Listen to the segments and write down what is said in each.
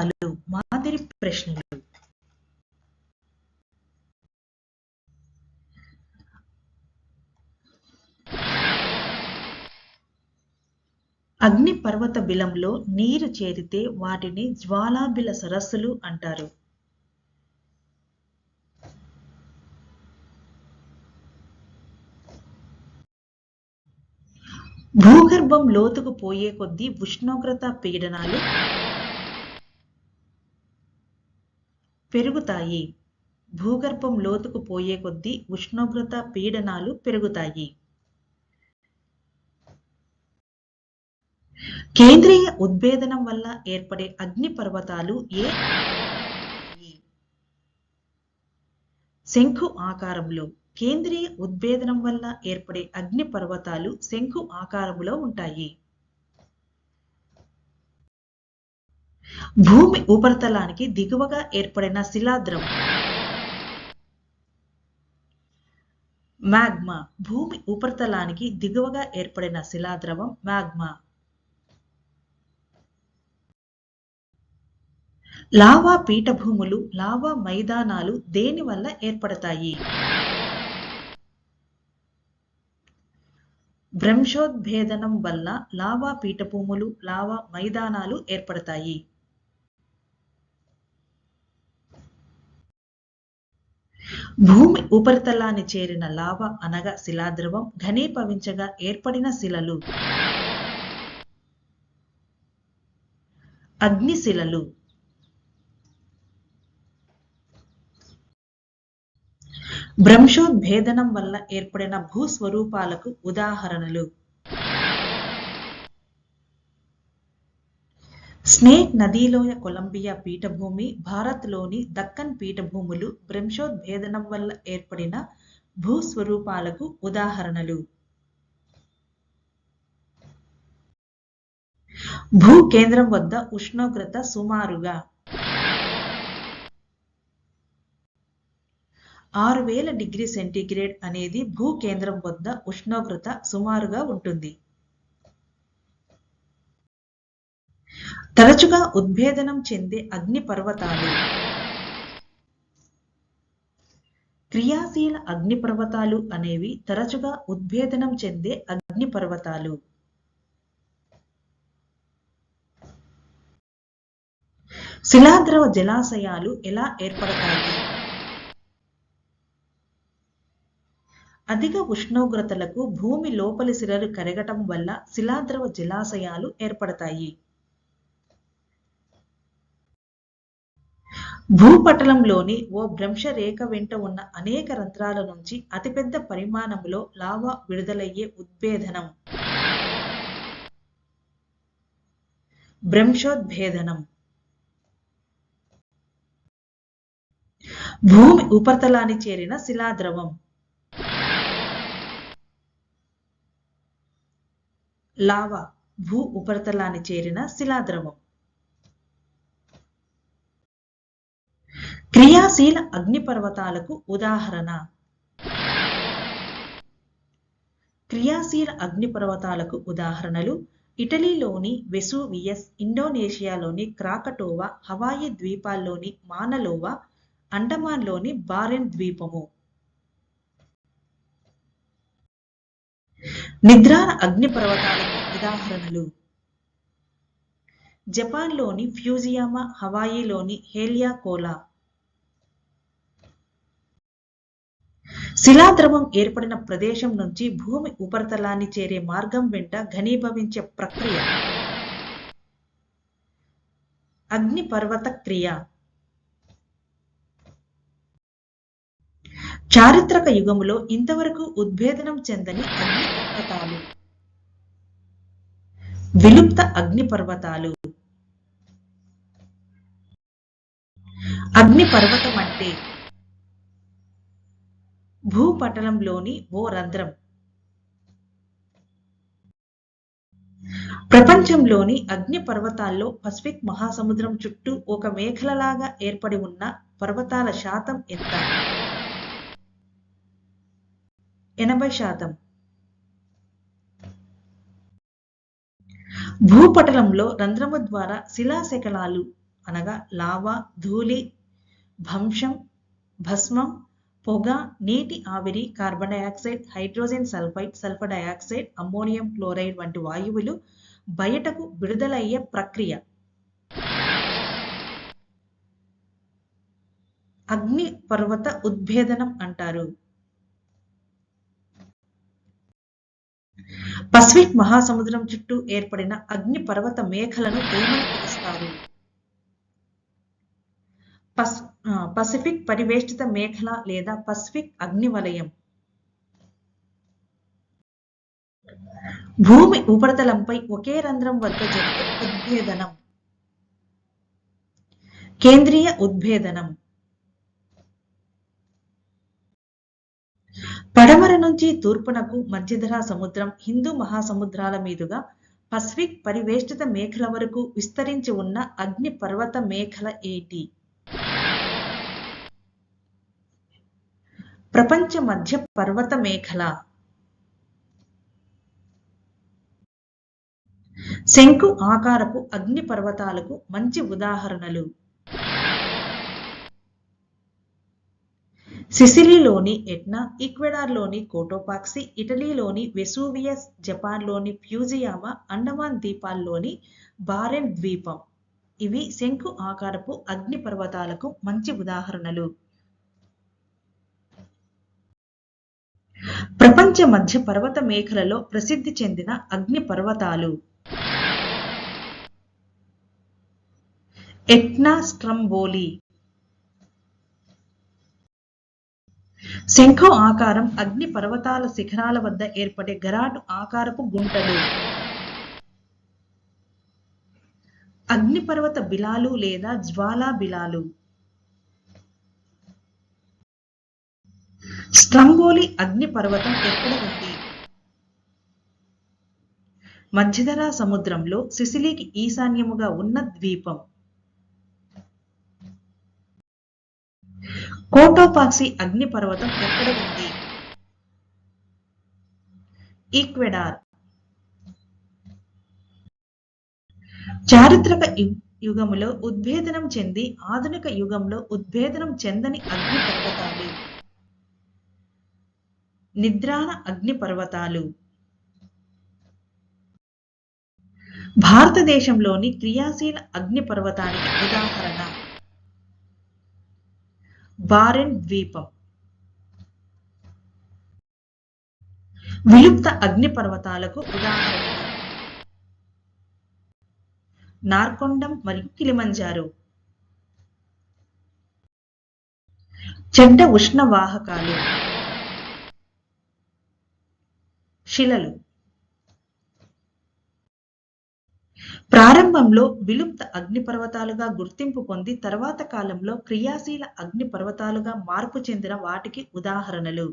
పర్వతాలు మాదిరి ప్రశ్నలు. అగ్ని పర్వత బిలంలో నీరు చేరితే వాటిని జ్వాలాబిల సరస్సులు అంటారు. భూగర్భం లోతుకు పోయే కొద్దీ ఉష్ణోగ్రత పీడనాలు పెరుగుతాయి. భూగర్భం లోతుకు పోయే కొద్దీ ఉష్ణోగ్రత పీడనాలు పెరుగుతాయి. కేంద్రీయ ఉద్భేదనం వల్ల ఏర్పడే అగ్నిపర్వతాలు ఏ? శంఖు ఆకారంలో. కేంద్రీయ ఉద్భేదనం వల్ల ఏర్పడే అగ్ని పర్వతాలు శంఖు ఆకారంలో ఉంటాయి. భూమి ఉపరితలానికి దిగువగా ఏర్పడిన శిలాద్రవం మ్యాగ్మా భూమి ఉపరితలానికి దిగువగా ఏర్పడిన శిలాద్రవం మ్యాగ్మా. లావా పీఠభూములు లావా మైదానాలు దేని వల్ల ఏర్పడతాయి? భ్రంశోద్భేదనం వల్ల లావా పీఠభూములు లావా మైదానాలు ఏర్పడతాయి. భూమి ఉపరితలాన్ని చేరిన లావ అనగా శిలాద్రవం ఘనీభవించగా ఏర్పడిన శిలలు. అగ్నిశిలలు భ్రంశోద్భేదనం వల్ల ఏర్పడిన భూస్వరూపాలకు ఉదాహరణలు. స్నేక్ నదీలోయ కొలంబియా పీఠభూమి భారత్లోని దక్కన్ పీఠభూములు భ్రంశోద్భేదనం వల్ల ఏర్పడిన భూస్వరూపాలకు ఉదాహరణలు. భూ కేంద్రం వద్ద ఉష్ణోగ్రత సుమారుగా ఆరు వేల డిగ్రీ సెంటీగ్రేడ్ అనేది భూ కేంద్రం వద్ద ఉష్ణోగ్రత సుమారుగా ఉంటుంది. తరచుగా ఉద్భేదనం చెందే అగ్ని పర్వతాలు క్రియాశీల అగ్ని పర్వతాలు అనేవి తరచుగా ఉద్భేదనం చెందే అగ్ని పర్వతాలు శిలాద్రవ జలాశయాలు ఎలా ఏర్పడతాయి? అధిక ఉష్ణోగ్రతలకు భూమి లోపలి సిరలు కరగటం వల్ల శిలాద్రవ జలాశయాలు ఏర్పడతాయి. భూపటలంలోని ఓ భ్రంశరేఖ వెంట ఉన్న అనేక రంధ్రాల నుంచి అతిపెద్ద పరిమాణంలో లావా విడుదలయ్యే ఉద్భేదనం. భ్రంశోద్భేదనం. భూమి ఉపరితలాన్ని చేరిన శిలాద్రవం. లావా భూ ఉపరితలాన్ని చేరిన శిలాద్రవం. క్రియాశీల అగ్నిపర్వతాలకు ఉదాహరణ. క్రియాశీల అగ్నిపర్వతాలకు ఉదాహరణలు ఇటలీలోని వెసూవియస్ ఇండోనేషియాలోని క్రాకటోవా హవాయి ద్వీపాల్లోని మానలోవా అండమాన్లోని బారెన్ ద్వీపము. నిద్రాన అగ్నిపర్వతాలకు ఉదాహరణలు. జపాన్లోని ఫ్యూజియామా హవాయిలోని హేలియాకోలా. శిలాద్రవం ఏర్పడిన ప్రదేశం నుంచి భూమి ఉపరితలాన్ని చేరే మార్గం వెంట ఘనీభవించే ప్రక్రియ. అగ్నిపర్వత క్రియ. చారిత్రక యుగములో ఇంతవరకు ఉద్భేదనం చెందని అగ్ని పర్వతాలు విలుప్త అగ్ని పర్వతాలు అగ్ని పర్వతం అంటే భూపటలంలోని ఓ రంధ్రం. ప్రపంచంలోని అగ్ని పర్వతాల్లో పసిఫిక్ మహాసముద్రం చుట్టూ ఒక మేఖలలాగా ఏర్పడి ఉన్న పర్వతాల శాతం ఎంత? ఎనభై శాతం. భూపటలంలో రంధ్రము ద్వారా శిలాశకలాలు అనగా లావా ధూళి భంశం భస్మం పొగ నీటి ఆవిరి carbon dioxide hydrogen sulphide sulphur dioxide ammonium chloride వంటి వాయువులు బయటకు విడుదలయ్యే ప్రక్రియ. అగ్ని పర్వత ఉద్భేదనం అంటారు. పసిఫిక్ మహాసముద్రం చుట్టూ ఏర్పడిన అగ్ని పర్వత మేఖలను ఏమని పిలుస్తారు పస్ పసిఫిక్ పరివేష్టిత మేఖల లేదా పసిఫిక్ అగ్నివలయం. భూమి ఉపరితలంపై ఒకే రంధ్రం వద్ద జరిగే ఉద్భేదనం. కేంద్రీయ ఉద్భేదనం. పడమర నుంచి తూర్పునకు మధ్యధరా సముద్రం హిందూ మహాసముద్రాల మీదుగా పసిఫిక్ పరివేష్టిత మేఖల వరకు విస్తరించి ఉన్న అగ్ని పర్వత మేఖల ఏటి? ప్రపంచ మధ్య పర్వత మేఖల శంకు ఆకారపు అగ్ని పర్వతాలకు మంచి ఉదాహరణలు. సిసిలీలోని ఎట్నా ఈక్వెడార్లోని కోటోపాక్సి ఇటలీలోని వెసూవియస్ జపాన్లోని ఫ్యూజియామా అండమాన్ ద్వీపాల్లోని బారెన్ ద్వీపం. ఇవి శంకు ఆకారపు అగ్ని పర్వతాలకు మంచి ఉదాహరణలు. ప్రపంచ మధ్య పర్వత మేఖలలో ప్రసిద్ధి చెందిన అగ్ని పర్వతాలు. ఎట్నా స్ట్రంబోలి. శంఖు ఆకారం అగ్ని పర్వతాల శిఖరాల వద్ద ఏర్పడే గరాటు ఆకారపు గుంటలు. అగ్నిపర్వత బిలాలు లేదా జ్వాలా బిలాలు స్ట్రంబోలి అగ్నిపర్వతం ఎక్కడ ఉంది? మధ్యధరా సముద్రంలో సిసిలీకి ఈశాన్యముగా ఉన్న ద్వీపం. కోటోపాక్సి అగ్నిపర్వతం ఎక్కడ ఉంది? ఈక్వెడార్. చారిత్రక యు- యుగములో ఉద్భేదనం చెంది ఆధునిక యుగంలో ఉద్భేదనం చెందని అగ్ని పర్వతాలు. నిద్రాణ అగ్ని పర్వతాలు. భారతదేశంలోని క్రియాశీల అగ్ని పర్వతానికి ఉదాహరణ. బారెన్ ద్వీపం. విలుప్త అగ్ని పర్వతాలకు నార్కొండం మరియు కిలిమంజారు. చెడ్డ ఉష్ణ శిలలు. ప్రారంభంలో విలుప్త అగ్నిపర్వతాలుగా గుర్తింపు పొంది తర్వాత కాలంలో క్రియాశీల అగ్నిపర్వతాలుగా మార్పు చెందిన వాటికి ఉదాహరణలు.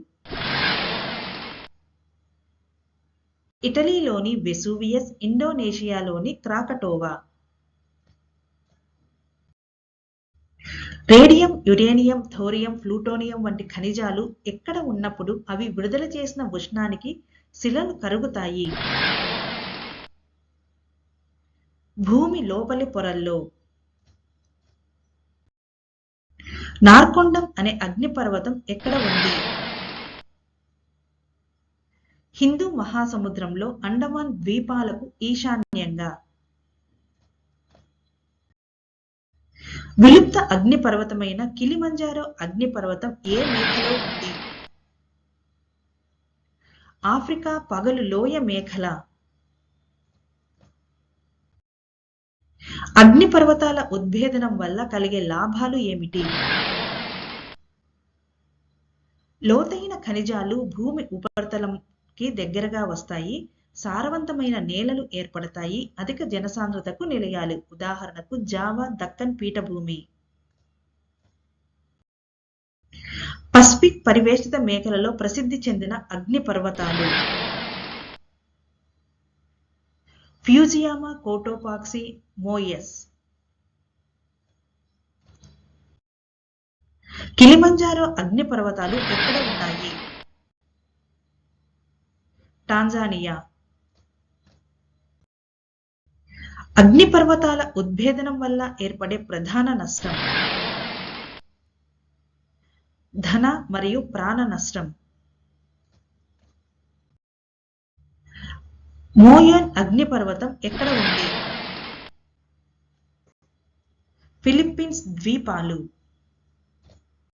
ఇటలీలోని Vesuvius ఇండోనేషియాలోని Krakatoa. Radium uranium thorium plutonium వంటి ఖనిజాలు ఎక్కడ ఉన్నప్పుడు అవి విడుదల చేసిన ఉష్ణానికి శిలలు కరుగుతాయి. భూమి లోపలి పొరల్లో. నార్కొండం అనే అగ్నిపర్వతం ఎక్కడ ఉంది? హిందూ మహాసముద్రంలో అండమాన్ ద్వీపాలకు ఈశాన్యంగా. విలుప్త అగ్నిపర్వతమైన కిలిమంజారో అగ్నిపర్వతం ఏ మేఖలో ఉంది? ఆఫ్రికా పగలు లోయ మేఘల. అగ్నిపర్వతాల ఉద్భేదనం వల్ల కలిగే లాభాలు ఏమిటి? లోతైన ఖనిజాలు భూమి ఉపరితలంకి దగ్గరగా వస్తాయి సారవంతమైన నేలలు ఏర్పడతాయి అధిక జనసాంద్రతకు నిలయాలు. ఉదాహరణకు జావా దక్కన్ పీఠభూమి. పసిఫిక్ పరివేష్టిత మేఖలలో ప్రసిద్ధి చెందిన అగ్ని పర్వతాలు. ఫ్యూజియామా కోటోపాక్సి మోయస్ కిలిమంజారో అగ్ని పర్వతాలు ఎక్కడ ఉన్నాయి? టాంజానియా. అగ్నిపర్వతాల ఉద్భేదనం వల్ల ఏర్పడే ప్రధాన నష్టం. ధన మరియు ప్రాణ నష్టం. మోయోన్ అగ్నిపర్వతం ఎక్కడ ఉంది? ఫిలిప్పీన్స్ ద్వీపాలు.